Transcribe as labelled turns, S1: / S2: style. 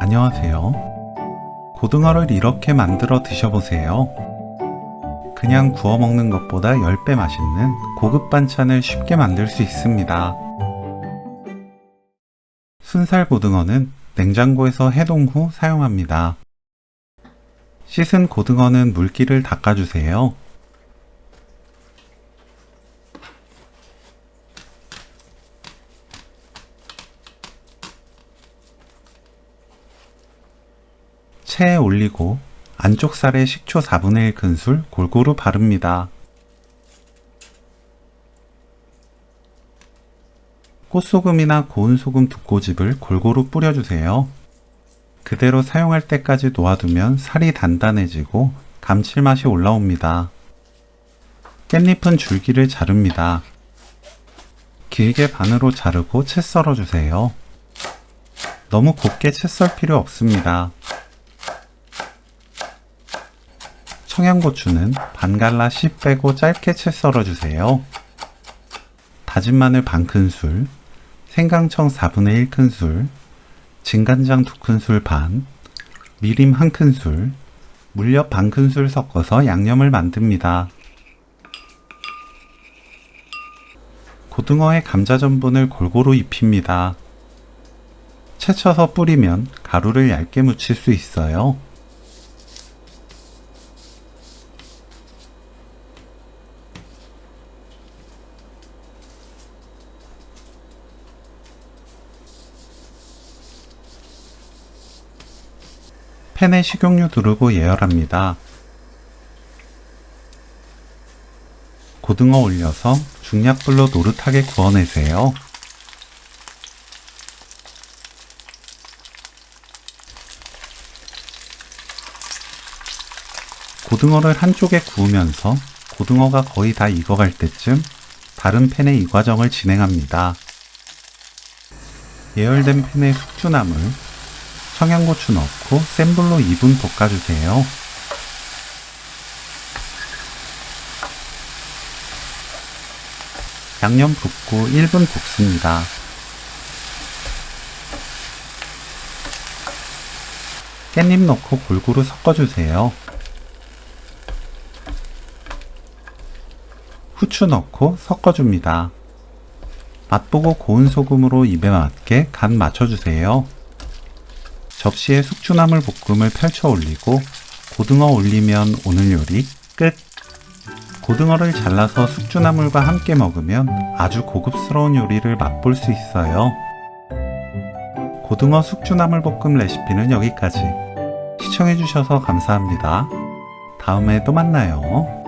S1: 안녕하세요. 고등어를 이렇게 만들어 드셔보세요. 그냥 구워 먹는 것보다 10배 맛있는 고급 반찬을 쉽게 만들 수 있습니다. 순살 고등어는 냉장고에서 해동 후 사용합니다. 씻은 고등어는 물기를 닦아주세요. 체에 올리고 안쪽 살에 식초 4분의 1 큰술 골고루 바릅니다. 꽃소금이나 고운 소금 두 꼬집을 골고루 뿌려주세요. 그대로 사용할 때까지 놓아두면 살이 단단해지고 감칠맛이 올라옵니다. 깻잎은 줄기를 자릅니다. 길게 반으로 자르고 채 썰어주세요. 너무 곱게 채 썰 필요 없습니다. 청양고추는 반 갈라 씨 빼고 짧게 채 썰어주세요. 다진 마늘 반 큰술, 생강청 4분의 1 큰술, 진간장 2 큰술 반, 미림 1 큰술, 물엿 반 큰술 섞어서 양념을 만듭니다. 고등어에 감자 전분을 골고루 입힙니다. 채쳐서 뿌리면 가루를 얇게 묻힐 수 있어요. 팬에 식용유 두르고 예열합니다. 고등어 올려서 중약불로 노릇하게 구워내세요. 고등어를 한쪽에 구우면서 고등어가 거의 다 익어갈 때쯤 다른 팬에 이 과정을 진행합니다. 예열된 팬에 숙주나물, 청양고추 넣고 센 불로 2분 볶아주세요. 양념 붓고 1분 볶습니다. 깻잎 넣고 골고루 섞어주세요. 후추 넣고 섞어줍니다. 맛보고 고운 소금으로 입에 맞게 간 맞춰주세요. 접시에 숙주나물 볶음을 펼쳐 올리고 고등어 올리면 오늘 요리 끝! 고등어를 잘라서 숙주나물과 함께 먹으면 아주 고급스러운 요리를 맛볼 수 있어요. 고등어 숙주나물 볶음 레시피는 여기까지. 시청해주셔서 감사합니다. 다음에 또 만나요.